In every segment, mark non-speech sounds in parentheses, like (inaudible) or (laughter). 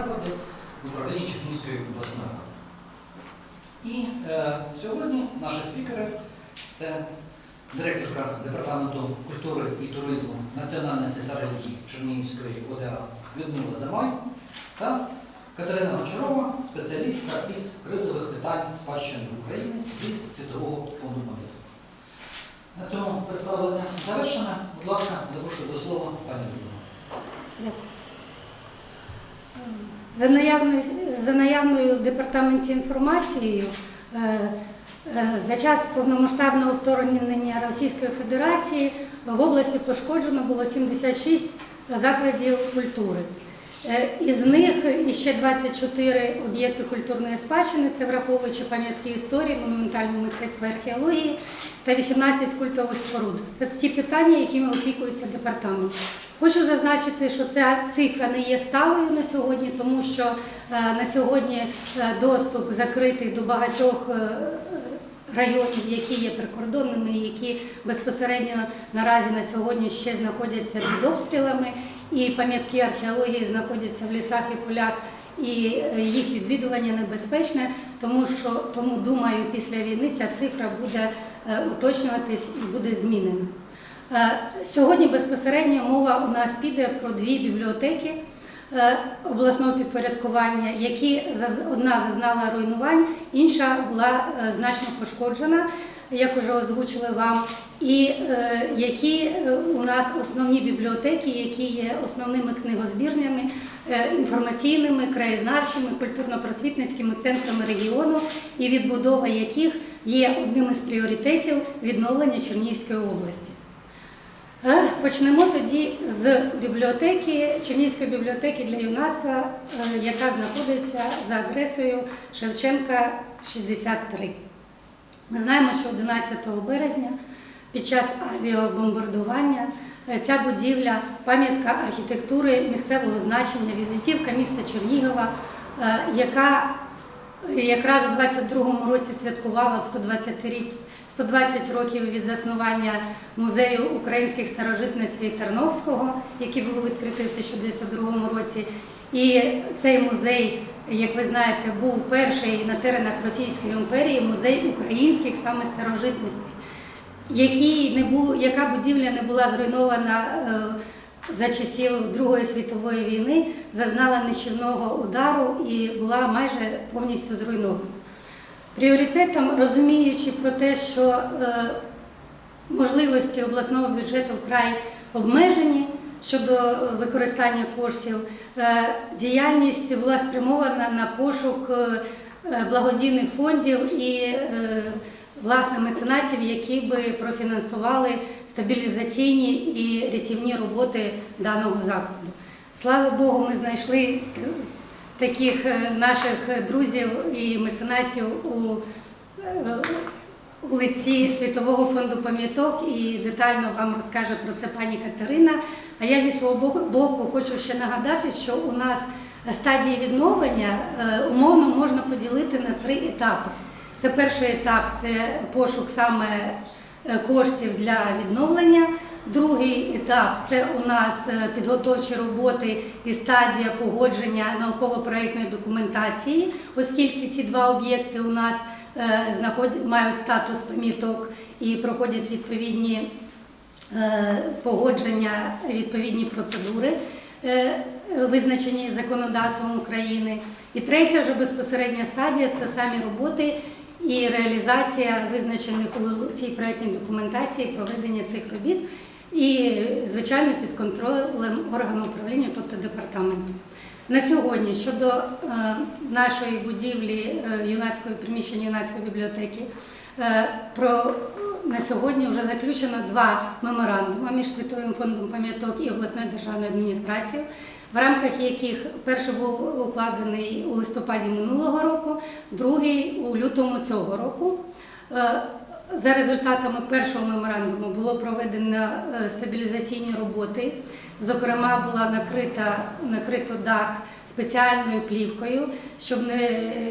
заклади в управлінні Чернігівської обласної ради. І е, сьогодні наші спікери це директорка Департаменту культури і туризму національності та Чернігівської ОДА Людмила Замай та Катерина Гончарова, спеціалістка із кризових питань спадщини України від Світового фонду пам'яток. На цьому представлення завершено. Будь ласка, запрошую до слова пані Людмила. За наявною, за наявною в департаменті інформацією, е, е, за час повномасштабного вторгнення Російської Федерації в області пошкоджено було 76 закладів культури. Е, Із них іще 24 об'єкти культурної спадщини, це враховуючи пам'ятки історії, монументального мистецтва археології та 18 культових споруд. Це ті питання, якими опікується департамент. Хочу зазначити, що ця цифра не є сталою на сьогодні, тому що е, на сьогодні е, доступ закритий до багатьох е, районів, які є прикордонними, які безпосередньо наразі на сьогодні ще знаходяться під обстрілами, і пам'ятки археології знаходяться в лісах і полях. І їх відвідування небезпечне, тому що тому думаю, після війни ця цифра буде уточнюватись і буде змінена. Е, Сьогодні безпосередньо мова у нас піде про дві бібліотеки е, обласного підпорядкування, які одна зазнала руйнувань, інша була е, значно пошкоджена, як уже озвучили вам. І які у нас основні бібліотеки, які є основними книгозбірнями, інформаційними, краєзнавчими, культурно-просвітницькими центрами регіону, і відбудова яких є одним із пріоритетів відновлення Чернігівської області. Е, Почнемо тоді з бібліотеки, Чернігівської бібліотеки для юнацтва, е, яка знаходиться за адресою Шевченка 63. Ми знаємо, що 11 березня під час авіабомбардування е, ця будівля, пам'ятка архітектури місцевого значення, візитівка міста Чернігова, яка якраз у 22-му році святкувала в 120 років від заснування музею українських старожитностей Терновського, який був відкритий в 1902 році. І цей музей, як ви знаєте, був перший на теренах Російської імперії музей українських саме старожитностей, який не був, яка будівля не була зруйнована е, за часів Другої світової війни, зазнала нищівного удару і була майже повністю зруйнована. Пріоритетом, розуміючи про те, що е, можливості обласного бюджету вкрай обмежені щодо використання коштів, е, діяльність була спрямована на пошук е, благодійних фондів і власне меценатів, які би профінансували стабілізаційні і рятівні роботи даного закладу. Слава Богу, ми знайшли таких е, наших друзів і меценатів у, е, у лиці Світового фонду пам'яток і детально вам розкаже про це пані Катерина. А я зі свого боку- хочу ще нагадати, що у нас стадії відновлення е, умовно можна поділити на три етапи. Це перший етап це пошук саме коштів для відновлення. Другий етап це у нас е, підготовчі роботи і стадія погодження науково-проєктної документації, оскільки ці два об'єкти у нас е, мають статус пам'яток і проходять відповідні е, погодження, відповідні процедури, визначені законодавством України. І третя вже безпосередня стадія це самі роботи і реалізація визначених у цій проєктній документації проведення цих робіт. І, звичайно, під контролем органу управління, тобто департаменту. На сьогодні щодо е, нашої будівлі е, юнацької приміщення юнацької бібліотеки, е, про на сьогодні вже заключено два меморандуми між Світовим фондом пам'яток і обласною державною адміністрацією, в рамках яких перший був укладений у листопаді минулого року, другий у лютому цього року. За результатами першого меморандуму було проведено е, стабілізаційні роботи. Зокрема, була накрита накрито дах спеціальною плівкою, щоб не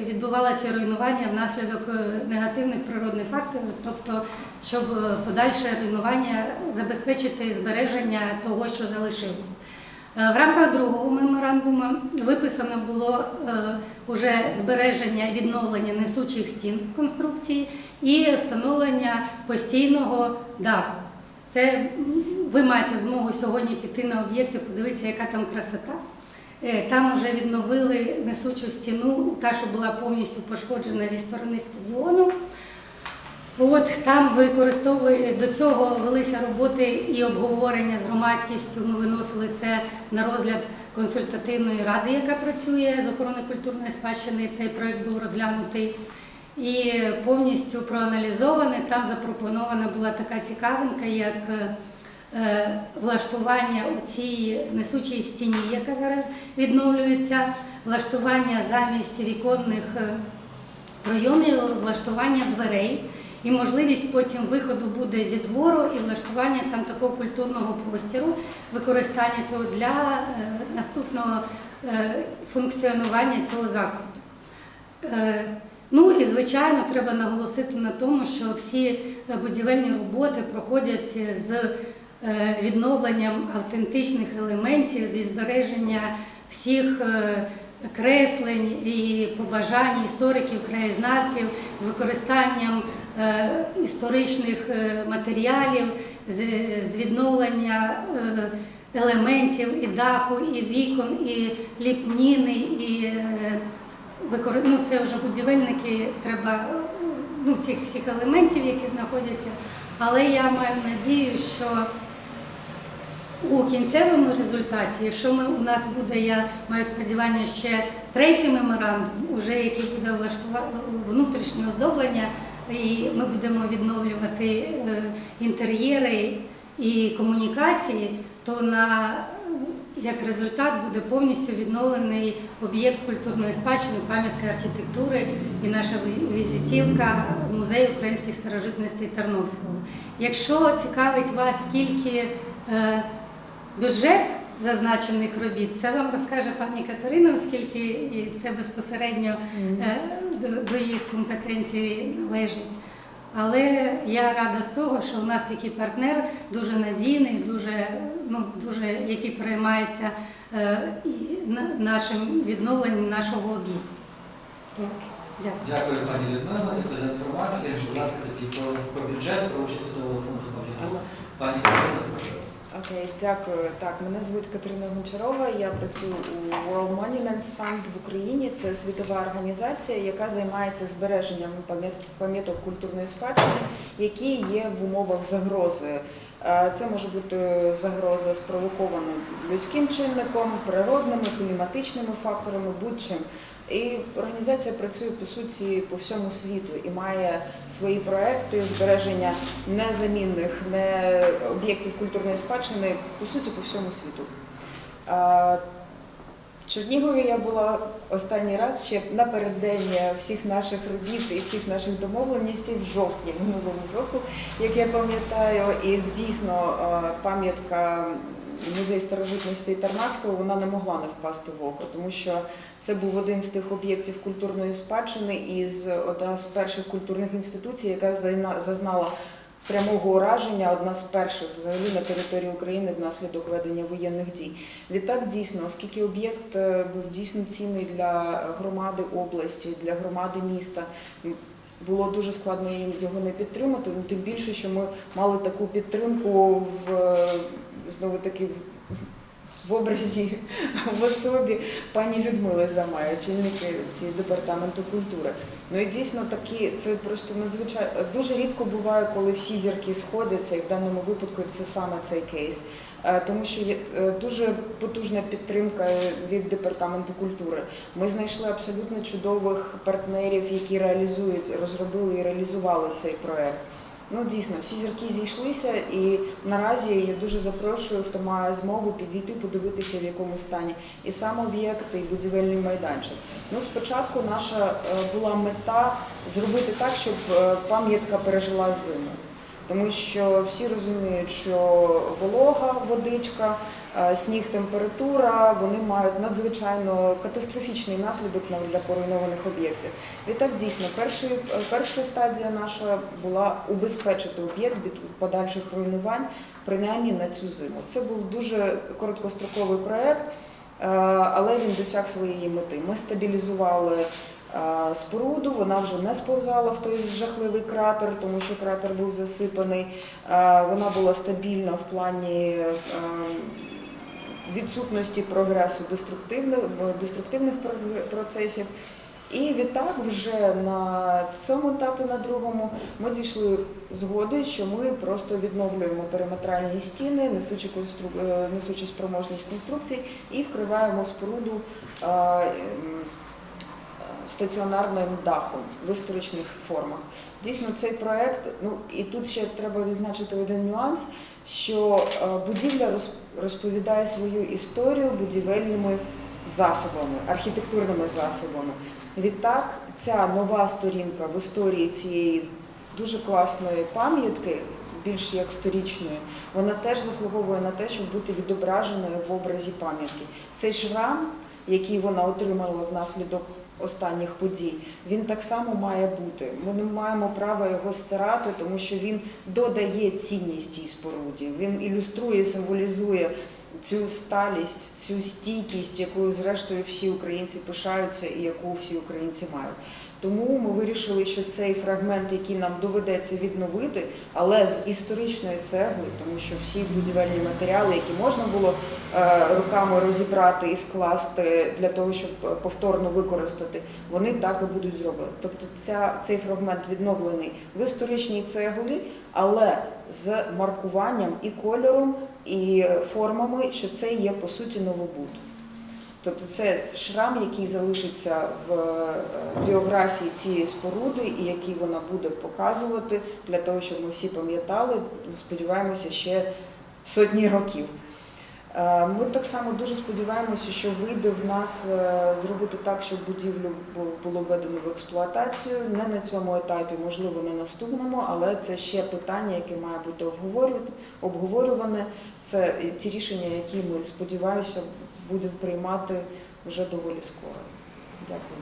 відбувалося руйнування внаслідок е, негативних природних факторів, тобто щоб е, подальше руйнування забезпечити збереження того, що залишилось. Е, В рамках другого меморандуму виписано було е, уже збереження і відновлення несучих стін конструкції і встановлення постійного даху. Це ви маєте змогу сьогодні піти на об'єкти, подивитися, яка там красота. Е, Там вже відновили несучу стіну, та, що була повністю пошкоджена зі сторони стадіону. От там використовує до цього велися роботи і обговорення з громадськістю. Ми виносили це на розгляд консультативної ради, яка працює з охорони культурної спадщини. Цей проект був розглянутий і повністю проаналізований. Там запропонована була така цікавинка, як е, влаштування у цій несучій стіні, яка зараз відновлюється, влаштування замість віконних е, прийомів, влаштування дверей. І можливість потім виходу буде зі двору і влаштування там такого культурного простіру, використання цього для е, наступного е, функціонування цього закладу. Е, Ну і звичайно, треба наголосити на тому, що всі будівельні роботи проходять з відновленням автентичних елементів, зі збереження всіх креслень і побажань істориків, краєзнавців, з використанням історичних е, матеріалів, з, відновлення е, елементів і даху, і вікон, і ліпніни, і е, ну, це вже будівельники, треба ну, цих всіх елементів, які знаходяться. Але я маю надію, що у кінцевому результаті, якщо ми, у нас буде, я маю сподівання, ще третій меморандум, уже який буде влаштувати внутрішнє оздоблення, і ми будемо відновлювати е, інтер'єри і комунікації, то на як результат буде повністю відновлений об'єкт культурної спадщини, пам'ятка архітектури і наша ві- візитівка музею українських старожитностей Тарновського. Якщо цікавить вас, скільки е, бюджет зазначених робіт, це вам розкаже пані Катерина, оскільки це безпосередньо е, до, їх компетенції належить. Але я рада з того, що у нас такий партнер дуже надійний, дуже, ну, дуже, який переймається е, і нашим відновленням нашого об'єкту. Так, Дякую. Дякую, пані Людмила, за інформацію. Будь ласка, тоді про, про бюджет, про участь Світового фонду пам'яток. Пані Катерина, запрошую. Окей, дякую. Так, мене звуть Катерина Гончарова. Я працюю у World Monuments Fund в Україні. Це світова організація, яка займається збереженням пам'яток культурної спадщини, які є в умовах загрози. Е, Це може бути загроза спровокована людським чинником, природними, кліматичними факторами, будь-чим. І організація працює по суті по всьому світу і має свої проекти збереження незамінних не об'єктів культурної спадщини по суті по всьому світу. В Чернігові я була останній раз ще напередодні всіх наших робіт і всіх наших домовленостей в жовтні минулого року, як я пам'ятаю, і дійсно пам'ятка музей старожитностей Тарнацького вона не могла не впасти в око, тому що це був один з тих об'єктів культурної спадщини і одна з перших культурних інституцій, яка зазнала прямого ураження, одна з перших взагалі на території України внаслідок ведення воєнних дій. Відтак дійсно, оскільки об'єкт е, був дійсно цінний для громади області, для громади міста. Було дуже складно його не підтримати, ну тим більше, що ми мали таку підтримку в знову таки в- образі в особі пані Людмили Замай, очільники цієї департаменту культури. Ну і дійсно такі, це просто надзвичайно дуже рідко буває, коли всі зірки сходяться, і в даному випадку це саме цей кейс. Е, Тому що є е, дуже потужна підтримка від департаменту культури. Ми знайшли абсолютно чудових партнерів, які реалізують, розробили і реалізували цей проект. Ну дійсно, всі зірки зійшлися, і наразі я дуже запрошую, хто має змогу підійти, подивитися, в якому стані і сам об'єкт, і будівельний майданчик. Ну, спочатку наша е, була мета зробити так, щоб е, пам'ятка пережила зиму. Тому що всі розуміють, що волога, водичка сніг, температура, вони мають надзвичайно катастрофічний наслідок на- для поруйнованих об'єктів. Відтак, дійсно, перший, е, перша стадія наша була убезпечити об'єкт від подальших руйнувань, принаймні на цю зиму. Це був дуже короткостроковий проєкт, е, але він досяг своєї мети. Ми стабілізували е, споруду, вона вже не сповзала в той жахливий кратер, тому що кратер був засипаний. Е, Вона була стабільна в плані е, відсутності прогресу деструктивних, деструктивних процесів. І відтак вже на цьому етапі, на другому, ми дійшли згоди, що ми просто відновлюємо периметральні стіни, несучі, констру... е, несучі спроможність конструкцій і вкриваємо споруду е, стаціонарним дахом в історичних формах. Дійсно, цей проект, ну і тут ще треба відзначити один нюанс, що е, будівля роз- розповідає свою історію будівельними засобами, архітектурними засобами. Відтак, ця нова сторінка в історії цієї дуже класної пам'ятки, більш як сторічної, вона теж заслуговує на те, щоб бути відображеною в образі пам'ятки. Цей шрам, який вона отримала внаслідок останніх подій, він так само має бути. Ми не маємо права його стирати, тому що він додає цінність цій споруді. Він ілюструє, символізує цю сталість, цю стійкість, якою зрештою всі українці пишаються і яку всі українці мають. Тому ми вирішили, що цей фрагмент, який нам доведеться відновити, але з історичної цегли, тому що всі будівельні матеріали, які можна було е, руками розібрати і скласти для того, щоб повторно використати, вони так і будуть зроблені. Тобто ця, цей фрагмент відновлений в історичній цеглі, але з маркуванням і кольором, і формами, що це є по суті новобуд. Тобто це шрам, який залишиться в е, біографії цієї споруди, і який вона буде показувати для того, щоб ми всі пам'ятали, сподіваємося, ще сотні років. Е, Ми так само дуже сподіваємося, що вийде в нас е, зробити так, щоб будівлю було введено в експлуатацію. Не на цьому етапі, можливо, на наступному, але це ще питання, яке має бути обговорюване. Це ті рішення, які ми сподіваюся будемо приймати вже доволі скоро. Дякую.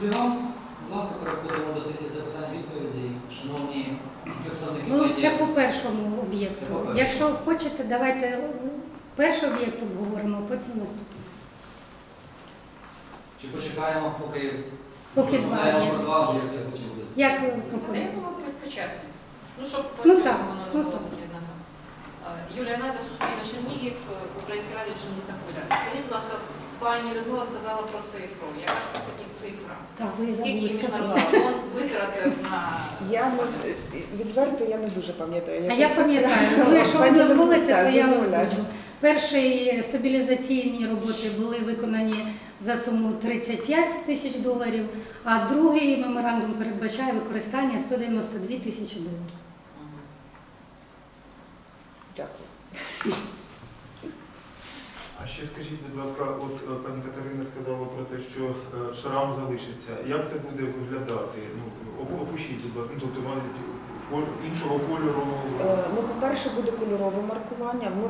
Будь ласка, переходимо до сесії запитань відповіді. Шановні представники Ну, це по першому об'єкту. По. Якщо хочете, давайте е, перший об'єкт обговоримо, а потім наступний. Чи почекаємо, поки Поки два про два об'єкти, а потім буде. Як ви Я пропонуєте? Ну, щоб по Ну цьому так, воно ну не було так. таке Юлія Найда, Суспільне Чернігів, Українська радіо Чернігівська хвиля. Скажіть, будь ласка, пані Людмила сказала про цифру. Яка все-таки цифра? Так, ви Скільки міжнародний фонд витратив на Я не відверто я не дуже пам'ятаю. А яка я цифра. пам'ятаю. (laughs) Ну, якщо ви Пані дозволите, то я дозволяю. озвучу. Перші стабілізаційні роботи були виконані за суму 35 тисяч доларів, а другий меморандум передбачає використання 192 тисячі доларів. Дякую. А ще скажіть, будь ласка, от е, пані Катерина сказала про те, що е, шрам залишиться. Як це буде виглядати? Ну, оп- опишіть, будь ласка, ну, тобто іншого кольору. Е, Ну, по-перше, буде кольорове маркування. Ми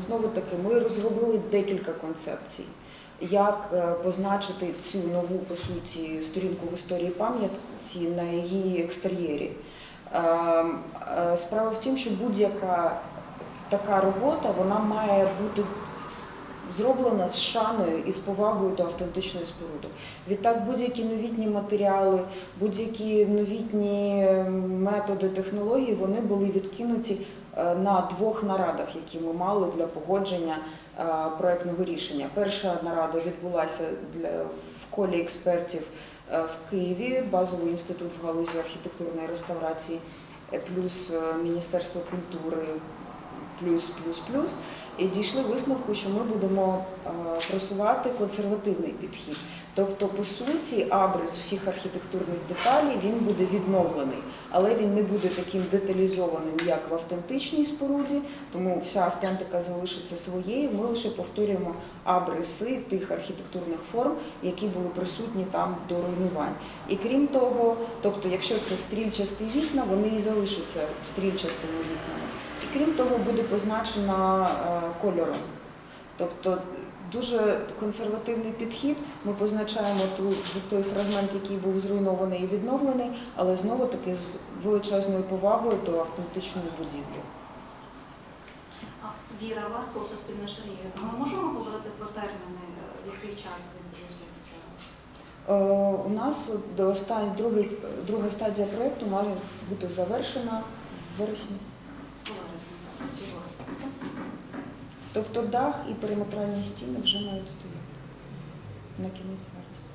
знову таки ми розробили декілька концепцій. Як позначити цю нову по суті сторінку в історії пам'ятці на її екстер'єрі? Ем, Справа в тім, що будь-яка така робота вона має бути зроблена з шаною і з повагою до автентичної споруди. Відтак, будь-які новітні матеріали, будь-які новітні ем, методи, технології, вони були відкинуті е, на двох нарадах, які ми мали для погодження е, проектного рішення. Перша нарада відбулася для в колі експертів е, в Києві, базовий інститут в галузі архітектурної реставрації, плюс Міністерство культури, плюс, плюс, плюс. І дійшли висновку, що ми будемо е, просувати консервативний підхід. Тобто, по суті, абрис всіх архітектурних деталей він буде відновлений, але він не буде таким деталізованим, як в автентичній споруді, тому вся автентика залишиться своєю. Ми лише повторюємо абриси тих архітектурних форм, які були присутні там до руйнувань. І крім того, тобто, якщо це стрільчасті вікна, вони і залишаться стрільчастими вікнами. Крім того, буде позначена е, кольором. Тобто дуже консервативний підхід. Ми позначаємо ту, той фрагмент, який був зруйнований і відновлений, але знову таки з величезною повагою до автентичної будівлі. Віра Варко, Суспільне Шарія. Ми можемо говорити про терміни, е, в який час відбудеться цього? Е, У нас до останньої друга стадія проєкту має бути завершена в вересні. Тобто дах і периметральні стіни вже мають стояти на кінець вересня.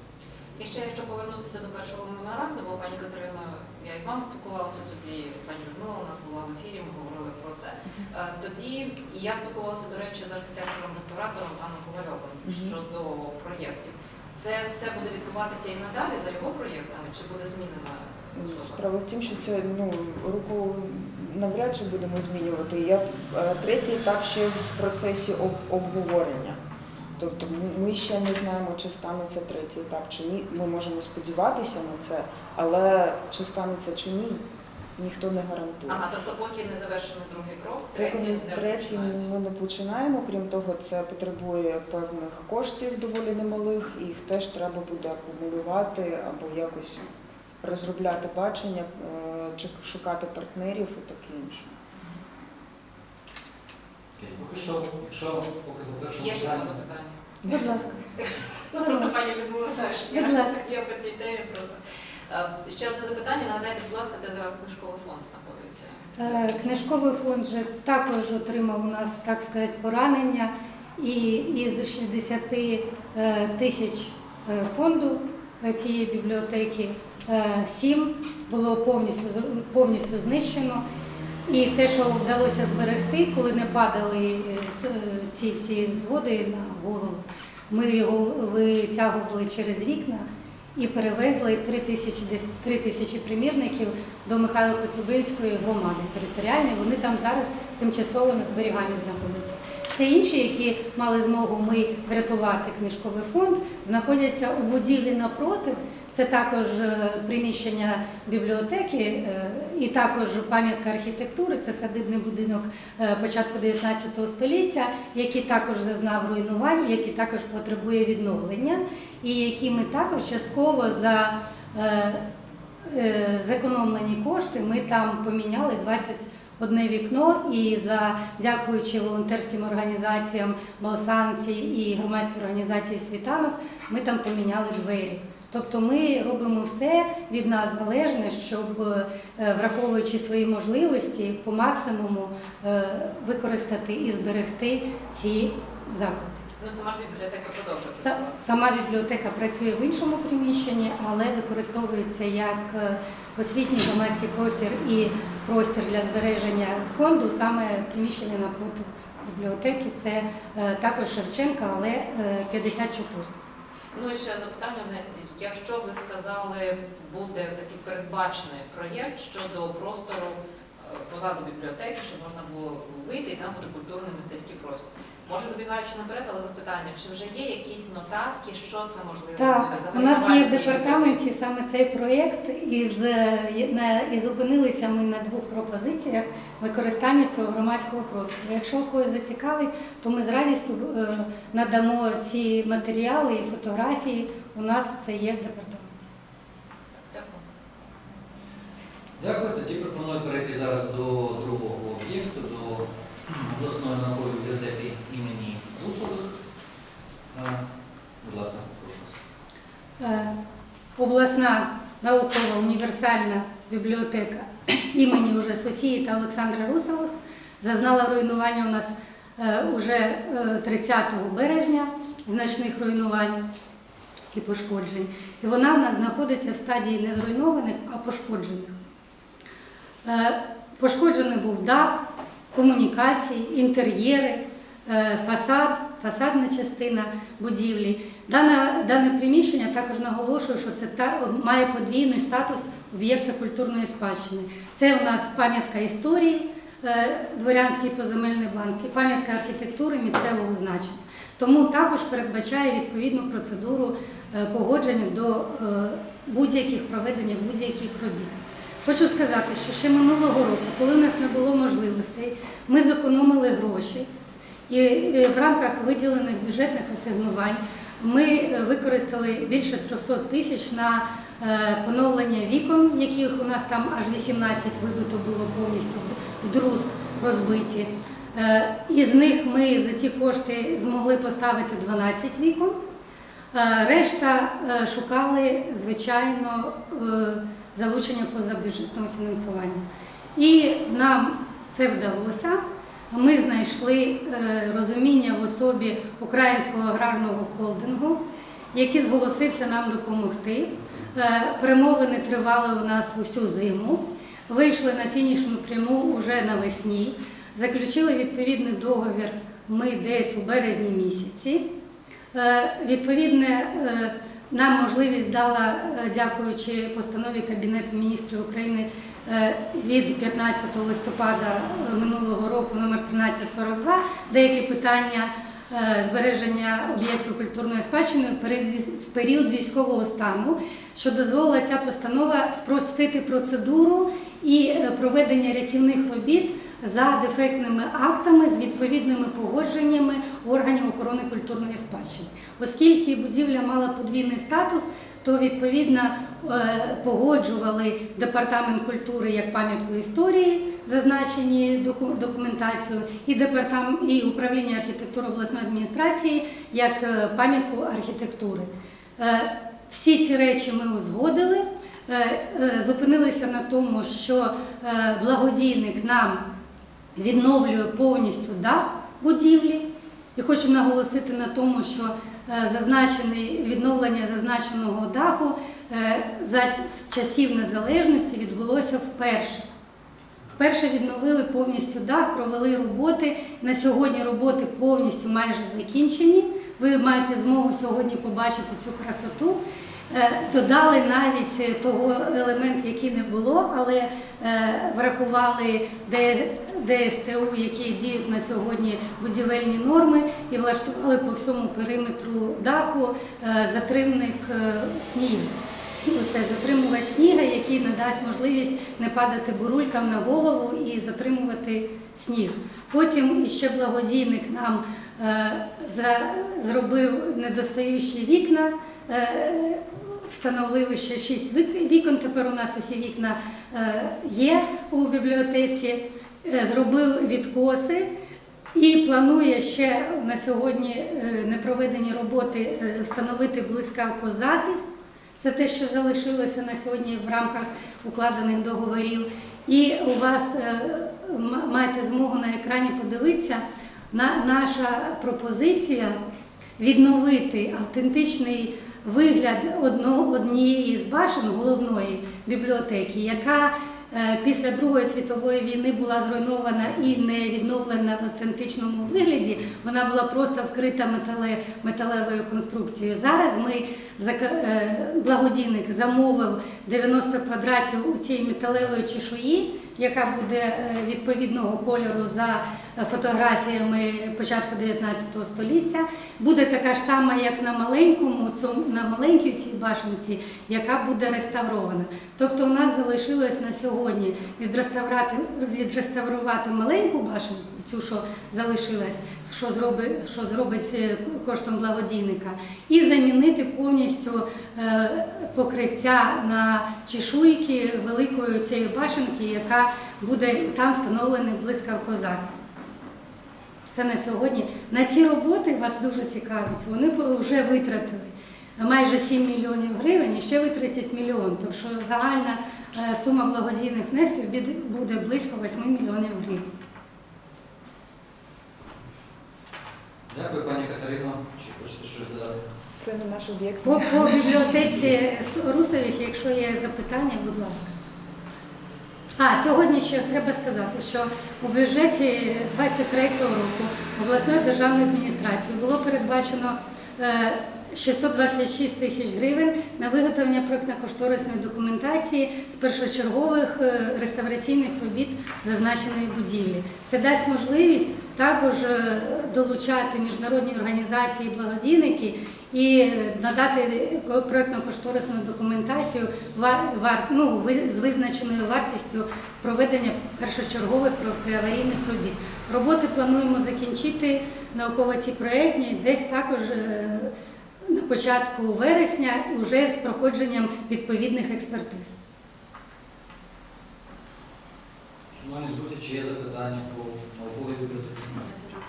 І ще якщо повернутися до першого меморандуму, пані Катерина, я із вами спілкувалася тоді, пані Людмила у нас була в ефірі, ми говорили про це. Е, Тоді я спілкувалася, до речі, з архітектором-реставратором паном Ковальовим щодо проєктів. Це все буде відбуватися і надалі за його проєктами, чи буде змінена? Справа в тім, що це ну, руку навряд чи будемо змінювати. Я, е, третій етап ще в процесі об- обговорення. Тобто ми- ще не знаємо, чи станеться третій етап чи ні. Ми можемо сподіватися на це, але чи станеться чи ні, ніхто не гарантує. Ага, тобто поки не завершений другий крок, третій третій ми не починаємо. Крім того, це потребує певних коштів доволі немалих, і їх теж треба буде акумулювати або якось розробляти бачення, е, чи шукати партнерів і таке інше. Поки що, якщо поки по першому Є ще питанню. запитання? Будь ласка. Ну, просто пані Людмила знаєш, Будь ласка. я по цій темі просто. Е, Ще одне запитання, нагадайте, будь ласка, де зараз книжковий фонд знаходиться? Е, Книжковий фонд же також отримав у нас, так сказати, поранення. І із 60 е, тисяч е, фонду е, цієї бібліотеки 7 було повністю, повністю знищено. І те, що вдалося зберегти, коли не падали е, е, ці всі зводи на голову, ми його витягували через вікна і перевезли 3 тисячі, десь 3 тисячі примірників до Михайло Коцюбинської громади територіальної. Вони там зараз тимчасово на зберіганні знаходяться. Все інші, які мали змогу ми врятувати книжковий фонд, знаходяться у будівлі напроти. Це також е, приміщення бібліотеки е, і також пам'ятка архітектури. Це садибний будинок е, початку 19 століття, який також зазнав руйнувань, який також потребує відновлення, і які ми також частково за зекономлені кошти ми там поміняли 21 вікно і за дякуючи волонтерським організаціям Балсанці і громадській організації Світанок, ми там поміняли двері. Тобто ми робимо все від нас залежне, щоб е, враховуючи свої можливості, по максимуму е, використати і зберегти ці заклади. Ну, сама ж бібліотека продовжує. Працювати. Сама бібліотека працює в іншому приміщенні, але використовується як е, освітній громадський простір і простір для збереження фонду, саме приміщення напроти бібліотеки. Це е, також Шевченка, але е, 54. Ну і ще запитання. Якщо ви сказали, буде такий передбачений проєкт щодо простору е, позаду бібліотеки, щоб можна було вийти і там буде культурний мистецький простір. Може, забігаючи наперед, але запитання, чи вже є якісь нотатки, що це можливо Так, у нас є в департаменті саме цей проєкт, і, е, на- і зупинилися ми на двох пропозиціях використання цього громадського простору. Якщо когось зацікавить, то ми з радістю е, надамо ці матеріали і фотографії. У нас це є в департаменті. Дякую. Дякую. Тоді пропоную перейти зараз до другого об'єкту, до обласної наукової бібліотеки імені Русових. Е, Будь ласка, прошу вас. Е, Обласна наукова універсальна бібліотека імені уже Софії та Олександра Русових зазнала руйнування у нас е, уже е, 30 березня, значних руйнувань і пошкоджень. І вона в нас знаходиться в стадії не зруйнованих, а пошкоджених. Е, Пошкоджений був дах, комунікації, інтер'єри, е, фасад, фасадна частина будівлі. Дане, дане приміщення також наголошую, що це та, має подвійний статус об'єкта культурної спадщини. Це у нас пам'ятка історії, е, дворянський поземельний банк і пам'ятка архітектури місцевого значення. Тому також передбачає відповідну процедуру е, погодження до е, будь-яких проведення будь-яких робіт. Хочу сказати, що ще минулого року, коли у нас не було можливостей, ми зекономили гроші і в рамках виділених бюджетних асигнувань ми е, використали більше 300 тисяч на е, поновлення вікон, яких у нас там аж 18 вибито було повністю в друзк розбиті. Е, Із них ми за ці кошти змогли поставити 12 вікон. Решта шукали, звичайно, залучення позабюджетного фінансування. І нам це вдалося. Ми знайшли е, розуміння в особі Українського аграрного холдингу, який зголосився нам допомогти. Е, Перемовини тривали у нас усю зиму. Вийшли на фінішну пряму вже навесні. Заключили відповідний договір ми десь у березні місяці. Е, Відповідне, нам можливість дала, дякуючи постанові Кабінету міністрів України від 15 листопада е, минулого року номер 1342 деякі питання е, збереження об'єктів культурної спадщини в період військового стану, що дозволила ця постанова спростити процедуру і е, проведення рятівних робіт за дефектними актами з відповідними погодженнями органів охорони культурної спадщини. Оскільки будівля мала подвійний статус, то відповідно е, погоджували департамент культури як пам'ятку історії, зазначені доку- документацію, і департамент і управління архітектури обласної адміністрації як е, пам'ятку архітектури. Е, Всі ці речі ми узгодили. Зупинилися на тому, що благодійник нам відновлює повністю дах будівлі. І хочу наголосити на тому, що зазначений відновлення зазначеного даху е, за часів незалежності відбулося вперше. Вперше відновили повністю дах, провели роботи. На сьогодні роботи повністю майже закінчені. Ви маєте змогу сьогодні побачити цю красоту. Е, Додали навіть того елемент, який не було, але е, врахували ДСТУ, які діють на сьогодні будівельні норми, і влаштували по всьому периметру даху е, затримник снігу. Це затримувач сніга, який надасть можливість не падати бурулькам на голову і затримувати сніг. Потім іще благодійник нам зробив недостаючі вікна, е, встановив ще шість вікон. Тепер у нас усі вікна е, є у бібліотеці, Е, зробив відкоси. І планує ще на сьогодні непроведені роботи встановити блискавкозахист. Це те, що залишилося на сьогодні в рамках укладених договорів. І у вас маєте змогу на екрані подивитися на наша пропозиція відновити автентичний вигляд одно, однієї з башен головної бібліотеки, яка е, після Другої світової війни була зруйнована і не відновлена в автентичному вигляді. Вона була просто вкрита метале, металевою конструкцією. Зараз ми е, благодійник замовив 90 квадратів у цій металевої чешуї, яка буде е, відповідного кольору за фотографіями початку 19 століття. Буде така ж сама, як на маленькому, цьому на маленькій цій башенці, яка буде реставрована. Тобто у нас залишилось на сьогодні відреставрувати, відреставрувати маленьку башенку, цю, що залишилась, що зробить, що зробить е, коштом благодійника, і замінити повністю е, покриття на чешуйки великої цієї башенки, яка буде там встановлений блискавкозахист. Це на сьогодні. На ці роботи вас дуже цікавить. Вони вже витратили майже 7 мільйонів гривень і ще витратять мільйон. Тобто що загальна е, сума благодійних внесків буде- буде близько 8 мільйонів гривень. Дякую, пані Катерино. Чи хочете щось додати? Це не наш об'єкт. По, по бібліотеці Русових, якщо є запитання, будь ласка. А, сьогодні ще треба сказати, що у бюджеті 23-го року обласної державної адміністрації було передбачено е, 626 тисяч гривень на виготовлення проєктно-кошторисної документації з першочергових е, реставраційних робіт зазначеної будівлі. Це дасть можливість також е, долучати міжнародні організації, благодійники і надати проєктно-кошторисну документацію ну, з визначеною вартістю проведення першочергових протиаварійних робіт. Роботи плануємо закінчити науково-ці проєктні десь також е, на початку вересня, вже з проходженням відповідних експертиз. Шановні друзі, чи є запитання по науковій бібліотеці?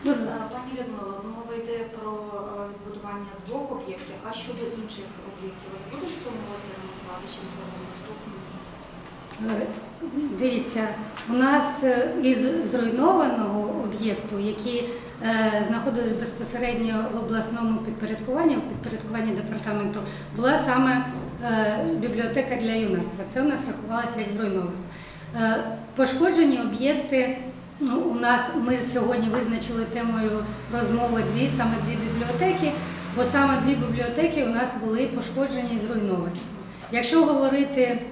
Ну, Е, Пані Людмила, мова йде про е, відбудування двох об'єктів, а щодо інших об'єктів, вони будуть в цьому році ремонтувати чи можливо наступному? Е, Дивіться, у нас е, із зруйнованого об'єкту, які е, знаходились безпосередньо в обласному підпорядкуванні, в підпорядкуванні департаменту, була саме бібліотека для юнацтва. Це у нас рахувалося як зруйноване. Пошкоджені об'єкти. Ну, у нас ми сьогодні визначили темою розмови дві саме дві бібліотеки, бо саме дві бібліотеки у нас були пошкоджені і зруйновані. Якщо говорити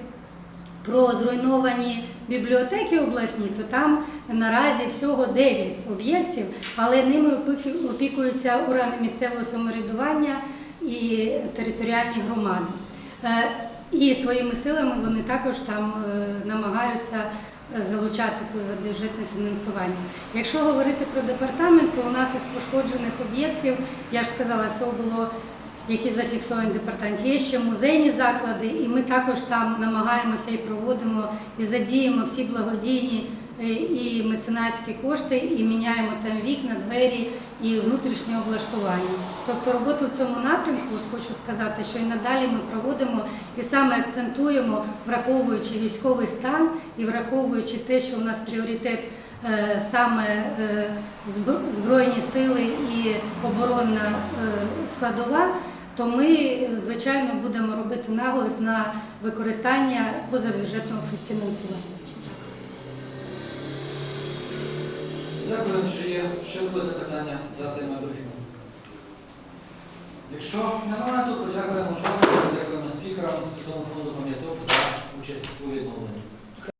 про зруйновані бібліотеки обласні, то там наразі всього 9 об'єктів, але ними опікуються органи місцевого самоврядування і територіальні громади. Е, І своїми силами вони також там е, намагаються залучати позабюджетне фінансування. Якщо говорити про департамент, то у нас із пошкоджених об'єктів, я ж сказала, все було які зафіксовані департаменті. Є ще музейні заклади, і ми також там намагаємося і проводимо і задіємо всі благодійні і меценатські кошти, і міняємо там вікна, двері і внутрішнє облаштування. Тобто роботу в цьому напрямку, от хочу сказати, що і надалі ми проводимо і саме акцентуємо, враховуючи військовий стан і враховуючи те, що у нас пріоритет е, саме е, збройні сили і оборонна е, складова, то ми, звичайно, будемо робити наголос на використання позабюджетного фінансування. Дякую, чи є ще якісь запитання за темою брифінгу? Якщо немає, то подякуємо учасникам, подякуємо спікерам Світового фонду пам'яток за участь у відновленні.